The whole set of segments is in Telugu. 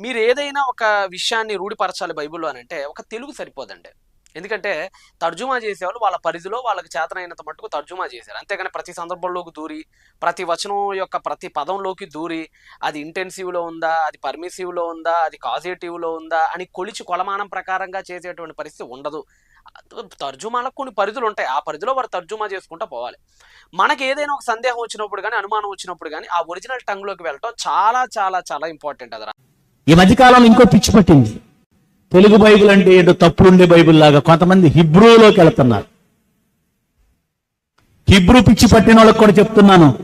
మీరు ఏదైనా ఒక విషయాన్ని రూఢిపరచాలి బైబిల్లో అని అంటే ఒక తెలుగు సరిపోదండి. ఎందుకంటే తర్జుమా చేసేవాళ్ళు వాళ్ళ పరిధిలో వాళ్ళకి చేతనైనంత మట్టుకు తర్జుమా చేశారు. అంతేగాని ప్రతి సందర్భంలోకి దూరి ప్రతి వచనం యొక్క ప్రతి పదంలోకి దూరి అది ఇంటెన్సివ్లో ఉందా అది పర్మిసివ్లో ఉందా అది కాజిటివ్లో ఉందా అని కొలిచి కొలమానం ప్రకారంగా చేసేటువంటి పరిస్థితి ఉండదు. తర్జుమాలకు కొన్ని పరిధులు ఉంటాయి. ఆ పరిధిలో వారు తర్జుమా చేసుకుంటూ పోవాలి. మనకి ఏదైనా ఒక సందేహం వచ్చినప్పుడు కానీ అనుమానం వచ్చినప్పుడు కానీ ఆ ఒరిజినల్ టంగ్లోకి వెళ్ళటం చాలా చాలా చాలా ఇంపార్టెంట్ అది ఈ మధ్యకాలంలో ఇంకో పిచ్చి పట్టింది. తెలుగు బైబిల్ అంటే ఏదో తప్పులుండే బైబిల్ లాగా కొంతమంది హిబ్రూలోకి వెళ్తున్నారు. హిబ్రూ పిచ్చి పట్టిన వాళ్ళకి కూడా చెప్తున్నాను.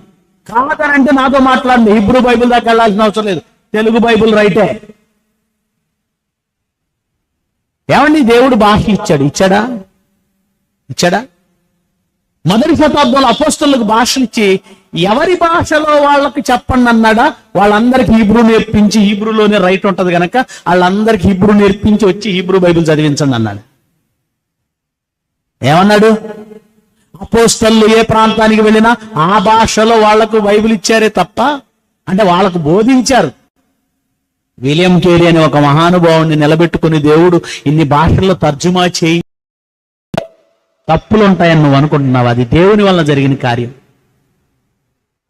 కాదనంటే నాతో మాట్లాడండి హిబ్రూ బైబిల్ దాకా వెళ్ళాల్సిన అవసరం లేదు. తెలుగు బైబిల్ రైటే. ఏమండి దేవుడు భాష ఇచ్చాడు? ఇచ్చాడా? ఇచ్చాడా? మొదటి శతాబ్దంలో అపోస్తులకు భాషనిచ్చి ఎవరి భాషలో వాళ్ళకి చెప్పండి అన్నాడా? వాళ్ళందరికి హీబ్రూ నేర్పించి హీబ్రూలోనే రైట్ ఉంటది కనుక వాళ్ళందరికి హీబ్రూ నేర్పించి వచ్చి హీబ్రూ బైబిల్ చదివించండి అన్నాడు. ఏమన్నాడు? అపోస్తళ్ళు ఏ ప్రాంతానికి వెళ్ళినా ఆ భాషలో వాళ్ళకు బైబిల్ ఇచ్చారే తప్ప అంటే వాళ్ళకు బోధించారు. విలియం కేరీ అనే ఒక మహానుభావుని నిలబెట్టుకుని దేవుడు ఇన్ని భాషల్లో తర్జుమా చేయి తప్పులు ఉంటాయని నువ్వు అనుకుంటున్నావు? అది దేవుని వల్ల జరిగిన కార్యం.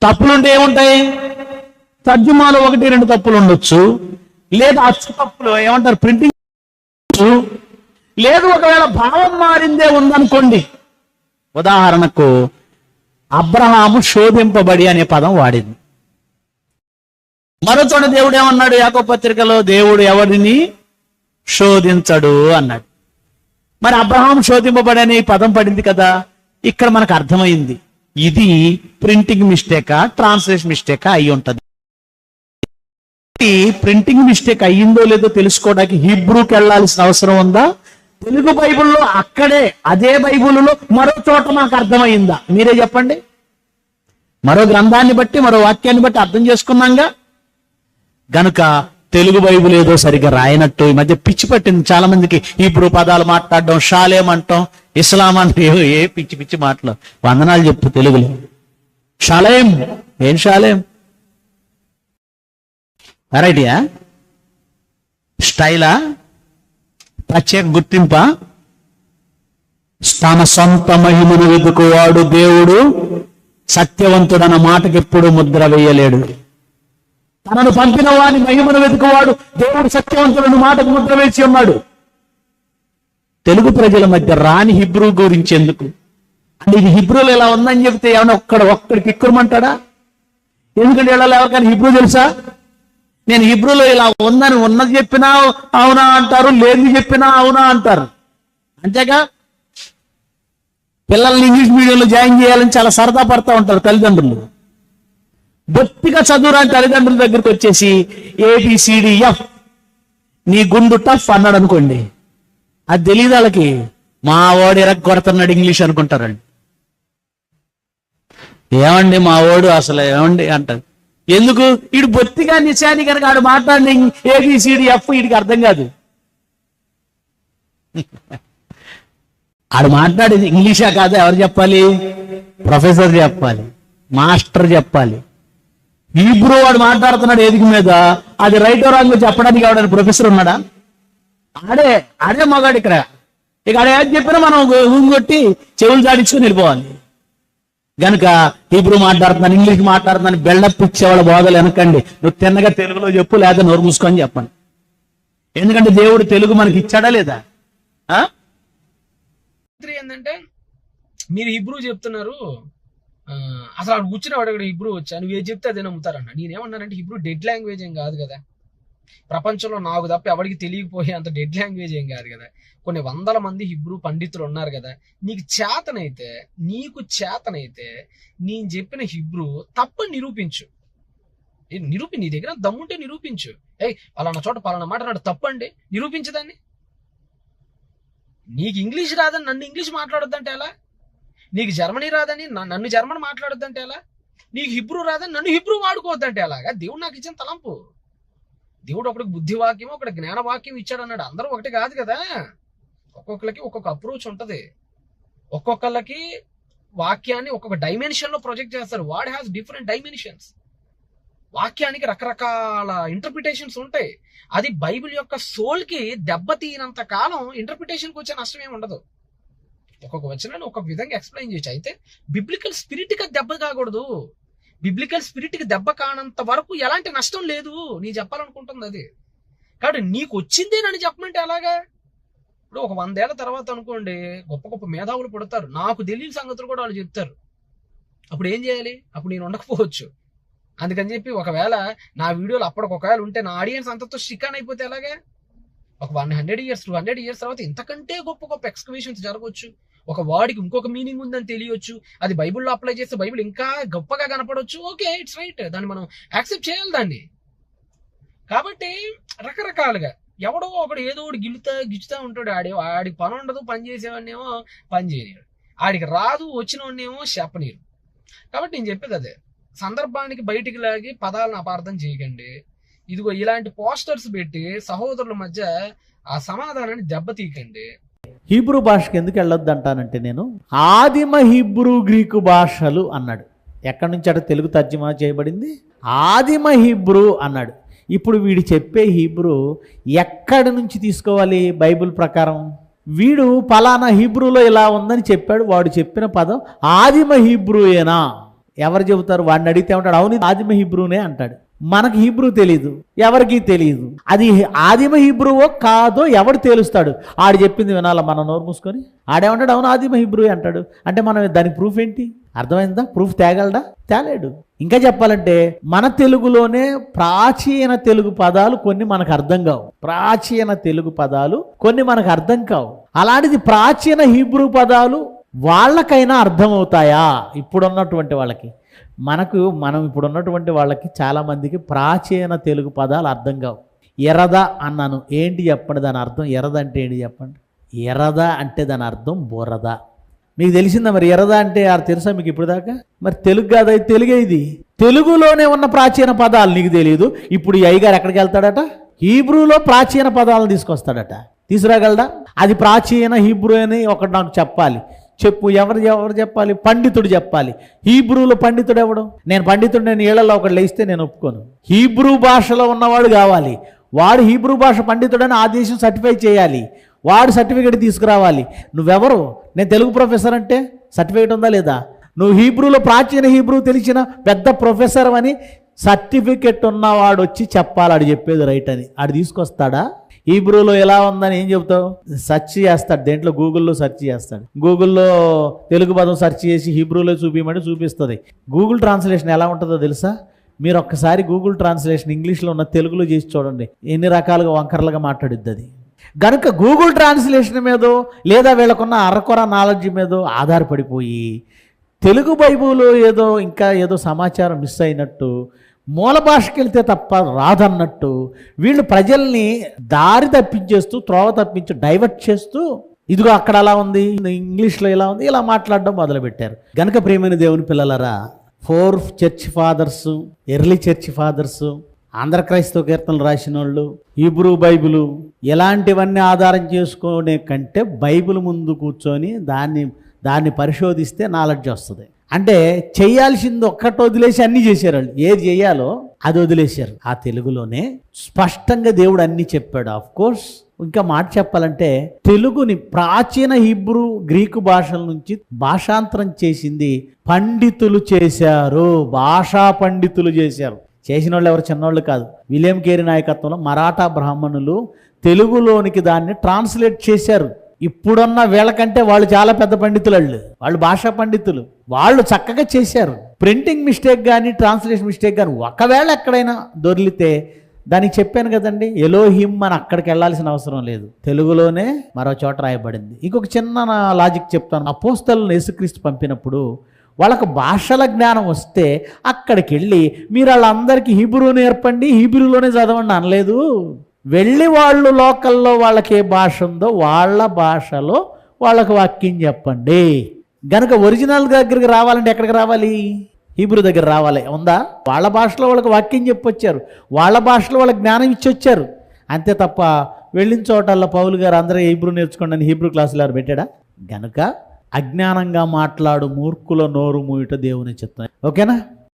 తప్పులుంటే ఏముంటాయి? తర్జుమాలో ఒకటి రెండు తప్పులు ఉండొచ్చు. లేదా అచ్చు తప్పులు ఏమంటారు? ప్రింటింగ్ లేదు ఒకవేళ భావం మారిందే ఉందనుకోండి. ఉదాహరణకు అబ్రహాము శోధింపబడి అనే పదం వాడింది. మరోచోట దేవుడు ఏమన్నాడు? యాకో పత్రికలో దేవుడు ఎవరిని? శోధించడు అన్నాడు. మరి అబ్రహాం శోధింపబడని పదం పడింది కదా? ఇక్కడ మనకు అర్థమైంది. ఇది ప్రింటింగ్ మిస్టేకా ట్రాన్స్లేషన్ మిస్టేకా అయి ఉంటది. ప్రింటింగ్ మిస్టేక్ అయ్యిందో లేదో తెలుసుకోవడానికి హిబ్రూకి వెళ్ళాల్సిన అవసరం ఉందా? తెలుగు బైబుల్లో అక్కడే అదే బైబిల్లో మరో చోట మనకు అర్థమైందా మీరే చెప్పండి. మరో గ్రంథాన్ని బట్టి మరో వాక్యాన్ని బట్టి అర్థం చేసుకున్నాంగా? గనుక తెలుగు బైబుల్ ఏదో సరిగ్గా రాయనట్టు ఈ మధ్య పిచ్చి పట్టింది. చాలా మందికి ఇప్పుడు పదాలు మాట్లాడడం షాలేమంటాం ఇస్లాం అంటే ఏ- పిచ్చి పిచ్చి మాటలు. వందనాలు చెప్పు తెలుగులో. షాలేం. ఏం షాలేం? వెరైటీయా? స్టైలా? ప్రత్యేక గుర్తింప? తన సొంత మహిమను వెతుకువాడు దేవుడు. సత్యవంతుడన్న మాటకి ఎప్పుడు ముద్ర వేయలేడు. తనను పంపిన వాని మహిమను వెతుకువాడు దేవుడు అన్న మాటకు ముద్ర వేసి ఉన్నాడు. తెలుగు ప్రజల మధ్య రాని హిబ్రూ గురించి ఎందుకు అంటే ఇది హిబ్రూలు ఇలా ఉందని చెప్తే ఏమైనా ఒక్కడ ఒక్కడికి ఎక్కురమంటాడా ఎందుకంటే వీళ్ళలో ఎవరికైనా హిబ్రూ తెలుసా? నేను హిబ్రూలో ఇలా ఉందని ఉన్నది చెప్పినా అవునా అంటారు లేని చెప్పినా అవునా అంటారు. అంతేగా? పిల్లల్ని ఇంగ్లీష్ మీడియంలో జాయిన్ చేయాలని చాలా సరదా పడతా ఉంటారు తల్లిదండ్రులు. బొత్తిగా చదువురాని తల్లిదండ్రుల దగ్గరికి వచ్చేసి ఏబిసిడిఎఫ్ నీ గుండు టఫ్ అన్నాడు అనుకోండి అది తెలియదు వాళ్ళకి. మా వాడు ఎరగ కొడుతున్నాడు ఇంగ్లీష్ అనుకుంటారండి. ఏమండి మా వాడు అసలు ఏమండి అంటారు. ఎందుకు? ఇడు బొత్తిగా నిశాని కనుక ఆడు మాట్లాడిన ఏబిసిడి ఎఫ్ వీడికి అర్థం కాదు. ఆడు మాట్లాడేది ఇంగ్లీషా కాదా? ఎవరు చెప్పాలి? ప్రొఫెసర్ చెప్పాలి. మాస్టర్ చెప్పాలి. హీబ్రూ వాడు మాట్లాడుతున్నాడు ఏదికి మీద? అది రైట్ రాంగ్ చెప్పడానికి ఎవడైనా ప్రొఫెసర్ ఉన్నాడా? ఆడే ఆడే మగాడు ఇక్కడ. ఇక ఆడే ఏది చెప్పినా మనం ఊంగొట్టి చెవులు దాడించుకొని వెళ్ళిపోవాలి. గనుక హీబ్రూ మాట్లాడుతున్నాను ఇంగ్లీష్ మాట్లాడుతున్నాను బెల్డప్ ఇచ్చేవాళ్ళ బోధలు వెనకండి. నువ్వు తిన్నగా తెలుగులో చెప్పు లేదా నోరు మూసుకొని చెప్పండి ఎందుకంటే దేవుడు తెలుగు మనకి ఇచ్చాడా లేదా? ఆ? ఏంటంటే మీరు హిబ్రూ చెప్తున్నారు అసలు అక్కడ కూర్చుని వాడు అక్కడ హిబ్రూ వచ్చా? నువ్వు ఏది చెప్తే అదే నమ్ముతారన్న. నేనేమన్నానంటే హిబ్రూ డెడ్ లాంగ్వేజ్ ఏం కాదు కదా. ప్రపంచంలో నాకు తప్ప ఎవరికి తెలియకపోయే అంత డెడ్ లాంగ్వేజ్ ఏం కాదు కదా. కొన్ని వందల మంది హిబ్రూ పండితులు ఉన్నారు కదా. నీకు చేతనైతే నీకు చేతనైతే నేను చెప్పిన హిబ్రూ తప్పని నిరూపించు. నిరూపి నీ దగ్గర దమ్ముంటే నిరూపించు. ఏ పలానా చోట పలానా మాట నాడు తప్పండి నిరూపించదాన్ని నీకు ఇంగ్లీష్ రాదని నన్ను ఇంగ్లీష్ మాట్లాడొద్దంటే ఎలా? నీకు జర్మనీ రాదని నన్ను జర్మన్ మాట్లాడొద్దంటే ఎలా? నీకు హిబ్రూ రాదని నన్ను హిబ్రూ వాడుకోవద్దంటే ఎలాగా? దేవుడు నాకు ఇచ్చిన తలంపు. దేవుడు ఒకటి బుద్ధి వాక్యం ఒకటి జ్ఞాన వాక్యం ఇచ్చాడు అన్నాడు అందరూ ఒకటి కాదు కదా. ఒక్కొక్కరికి ఒక్కొక్క అప్రోచ్ ఉంటది. ఒక్కొక్కళ్ళకి వాక్యాన్ని ఒక్కొక్క డైమెన్షన్లో ప్రొజెక్ట్ చేస్తారు. వాడ్ హ్యాస్ డిఫరెంట్ డైమెన్షన్స్ వాక్యానికి రకరకాల ఇంటర్ప్రిటేషన్స్ ఉంటాయి. అది బైబిల్ యొక్క సోల్కి కాలం ఇంటర్ప్రిటేషన్కి వచ్చే నష్టం ఏమి ఉండదు. ఒక్కొక్క వచనాన్ని ఒక్కొక్క విధంగా ఎక్స్ప్లెయిన్ చేయొచ్చు. అయితే బిబ్లికల్ స్పిరిట్ దెబ్బ కాకూడదు బిబ్లికల్ స్పిరిట్కి దెబ్బ కానంత వరకు ఎలాంటి నష్టం లేదు. నీ చెప్పాలనుకుంటుంది అది. కాబట్టి నీకు వచ్చింది నన్ను చెప్పమంటే ఎలాగా? ఇప్పుడు ఒక వందేళ్ళ తర్వాత అనుకోండి గొప్ప గొప్ప మేధావులు పుడతారు. నాకు తెలియని సంగతులు కూడా వాళ్ళు చెప్తారు. అప్పుడు ఏం చేయాలి? అప్పుడు నేను ఉండకపోవచ్చు. అందుకని చెప్పి ఒకవేళ నా వీడియోలు అప్పటికి ఒకవేళ ఉంటే నా ఆడియన్స్ అంతతో షికాన్ అయిపోతే ఎలాగా? ఒక one hundred years two hundred years తర్వాత ఇంతకంటే గొప్ప గొప్ప ఎక్స్కవేషన్స్ జరగవచ్చు. ఒక వాడికి ఇంకొక మీనింగ్ ఉందని తెలియచ్చు. అది బైబిల్లో అప్లై చేస్తే బైబిల్ ఇంకా గొప్పగా కనపడవచ్చు ఓకే ఇట్స్ రైట్. దాన్ని మనం యాక్సెప్ట్ చేయాలి దాన్ని. కాబట్టి రకరకాలుగా ఎవడో ఒకడు ఏదో ఒకటి గిలుతా గిచ్చుతా ఉంటాడు. ఆడి ఆడికి పని ఉండదు పని చేసేవాడినేమో పని చేయలేడు. ఆడికి రాదు వచ్చినోడినేమో చెప్పనీరు కాబట్టి నేను చెప్పేది అదే. సందర్భానికి బయటికి లాగి పదాలను అపార్థం చేయకండి. ఇదిగో ఇలాంటి పోస్టర్స్ పెట్టి సహోదరుల మధ్య ఆ సమాధానాన్ని దెబ్బతీయకండి. హీబ్రూ భాషకి ఎందుకు వెళ్ళొద్దు అంటానంటే నేను ఆదిమ హీబ్రూ గ్రీకు భాషలు అన్నాడు. ఎక్కడి నుంచి అటు తెలుగు తర్జుమా చేయబడింది? ఆదిమ హీబ్రూ అన్నాడు. ఇప్పుడు వీడు చెప్పే హీబ్రూ ఎక్కడి నుంచి తీసుకోవాలి బైబిల్ ప్రకారం? వీడు పలానా హీబ్రూలో ఇలా ఉందని చెప్పాడు వాడు చెప్పిన పదం ఆదిమ హీబ్రూయేనా? ఎవరు చెబుతారు? వాడిని అడిగితే ఉంటాడు అవును ఇది ఆదిమ హీబ్రూనే అంటాడు. మనకు హీబ్రూ తెలియదు ఎవరికి తెలియదు అది ఆదిమ హీబ్రూవో కాదో ఎవడు తేలుస్తాడు? ఆడు చెప్పింది వినాలా మన నోరు మూసుకొని? ఆడేమంటాడు? అవును ఆదిమ హీబ్రూ అంటాడు. అంటే మనం దానికి ప్రూఫ్ ఏంటి? అర్థమైందా? ప్రూఫ్ తేగలడా? తేలేడు. ఇంకా చెప్పాలంటే మన తెలుగులోనే ప్రాచీన తెలుగు పదాలు కొన్ని మనకు అర్థం కావు. ప్రాచీన తెలుగు పదాలు కొన్ని మనకు అర్థం కావు. అలాంటిది ప్రాచీన హీబ్రూ పదాలు వాళ్ళకైనా అర్థమవుతాయా? ఇప్పుడున్నటువంటి వాళ్ళకి. మనకు మనం ఇప్పుడు ఉన్నటువంటి వాళ్ళకి చాలామందికి ప్రాచీన తెలుగు పదాలు అర్థం కావు. ఎరద అన్నాను. ఏంటి చెప్పండి దాని అర్థం? ఎరద అంటే ఏంటి చెప్పండి? ఎరద అంటే దాని అర్థం బురద. మీకు తెలిసిందా మరి? ఎరద అంటే ఆ తెలుసా మీకు ఇప్పుడు దాకా మరి తెలుగు కాదు అది తెలుగే ఇది. తెలుగులోనే ఉన్న ప్రాచీన పదాలు నీకు తెలియదు ఇప్పుడు ఈ అయ్యగారు ఎక్కడికి వెళ్తాడట? హీబ్రూలో ప్రాచీన పదాలను తీసుకొస్తాడట. తీసుకురాగలడా? అది ప్రాచీన హీబ్రూ అని ఒకటి నాకు చెప్పాలి. చెప్పు ఎవరు ఎవరు చెప్పాలి? పండితుడు చెప్పాలి. హీబ్రూలో పండితుడు ఎవడు? నేను పండితుడు నేను ఏళ్ళలో ఒకటి లేస్తే నేను ఒప్పుకోను. హీబ్రూ భాషలో ఉన్నవాడు కావాలి. వాడు హీబ్రూ భాష పండితుడని ఆ దేశం సర్టిఫై చేయాలి. వాడు సర్టిఫికేట్ తీసుకురావాలి. నువ్వెవరు? నేను తెలుగు ప్రొఫెసర్ అంటే సర్టిఫికేట్ ఉందా లేదా? నువ్వు హీబ్రూలో ప్రాచీన హీబ్రూ తెలిసిన పెద్ద ప్రొఫెసర్ అని సర్టిఫికెట్ ఉన్నవాడు వచ్చి చెప్పాలి. ఆడు చెప్పేది రైట్ అని. ఆడు తీసుకొస్తాడా? హీబ్రూలో ఎలా ఉందని ఏం చెప్తావు సెర్చ్ చేస్తాడు. దేంట్లో? గూగుల్లో సెర్చ్ చేస్తాడు. గూగుల్లో తెలుగు పదం సెర్చ్ చేసి హీబ్రూలో చూపించమని చూపిస్తుంది. గూగుల్ ట్రాన్స్లేషన్ ఎలా ఉంటుందో తెలుసా? మీరు ఒక్కసారి గూగుల్ ట్రాన్స్లేషన్ ఇంగ్లీష్లో ఉన్న తెలుగులో చేసి చూడండి. ఎన్ని రకాలుగా వంకరలుగా మాట్లాడిద్ది అది. గనుక గూగుల్ ట్రాన్స్లేషన్ మీదో లేదా వీళ్ళకున్న అరకొర నాలెడ్జ్ మీదో ఆధారపడిపోయి తెలుగు బైబుల్లో ఏదో ఇంకా ఏదో సమాచారం మిస్ అయినట్టు మూల భాషకి వెళ్తే తప్ప రాదన్నట్టు వీళ్ళు ప్రజల్ని దారి తప్పించేస్తూ త్రోవ తప్పించి డైవర్ట్ చేస్తూ ఇదిగో అక్కడ అలా ఉంది ఇంగ్లీష్లో ఇలా ఉంది ఇలా మాట్లాడడం మొదలుపెట్టారు. గనక ప్రేమైన దేవుని పిల్లలరా four church fathers early church fathers Andhra క్రైస్తవ కీర్తనలు రాసిన వాళ్ళు హీబ్రూ బైబిలు ఇలాంటివన్నీ ఆధారం చేసుకునే కంటే బైబిల్ ముందు కూర్చొని దాన్ని దాన్ని పరిశోధిస్తే నాలెడ్జ్ వస్తుంది. అంటే చేయాల్సింది ఒక్కటి వదిలేసి అన్ని చేశారు వాళ్ళు. ఏది చేయాలో అది వదిలేశారు. ఆ తెలుగులోనే స్పష్టంగా దేవుడు అన్ని చెప్పాడు. ఆఫ్ కోర్స్ ఇంకా మాట చెప్పాలంటే తెలుగుని ప్రాచీన హిబ్రూ గ్రీకు భాషల నుంచి భాషాంతరం చేసింది పండితులు చేశారు. భాషా పండితులు చేశారు. చేసిన వాళ్ళు ఎవరు? చిన్నవాళ్ళు కాదు. విలియం కేరి నాయకత్వంలో మరాఠా బ్రాహ్మణులు తెలుగులోనికి దాన్ని ట్రాన్స్లేట్ చేశారు. ఇప్పుడున్న వీళ్ళకంటే వాళ్ళు చాలా పెద్ద పండితులు వాళ్ళు వాళ్ళు భాషా పండితులు. వాళ్ళు చక్కగా చేశారు. ప్రింటింగ్ మిస్టేక్ కానీ ట్రాన్స్లేషన్ మిస్టేక్ కానీ ఒకవేళ ఎక్కడైనా దొరికితే దానికి చెప్పాను కదండి ఎలోహిమ్ అని అక్కడికి వెళ్ళాల్సిన అవసరం లేదు. తెలుగులోనే మరో చోట రాయబడింది. ఇంకొక చిన్న లాజిక్ చెప్తాను. అపోస్తలను యేసుక్రీస్తు పంపినప్పుడు వాళ్ళకు భాషల జ్ఞానం వస్తే అక్కడికి వెళ్ళి మీరు వాళ్ళందరికీ హీబ్రూ నేర్పండి హీబ్రూలోనే చదవండి అనలేదు. వెళ్ళి వాళ్ళు లోకల్లో వాళ్ళకి ఏ భాష ఉందో వాళ్ళ భాషలో వాళ్ళకు వాక్యం చెప్పండి. గనుక ఒరిజినల్ దగ్గరికి రావాలంటే ఎక్కడికి రావాలి? హీబ్రూ దగ్గర రావాలి. ఉందా? వాళ్ళ భాషలో వాళ్ళకి వాక్యం చెప్పొచ్చారు. వాళ్ళ భాషలో వాళ్ళకి జ్ఞానం ఇచ్చొచ్చారు. అంతే తప్ప వెళ్ళిన చోటల్లో పౌలు గారు అందరూ హీబ్రూ నేర్చుకోండి అని హీబ్రూ క్లాసులు గారు పెట్టాడా? గనుక అజ్ఞానంగా మాట్లాడు మూర్ఖుల నోరు మూయట దేవుని చిత్తం. ఓకేనా?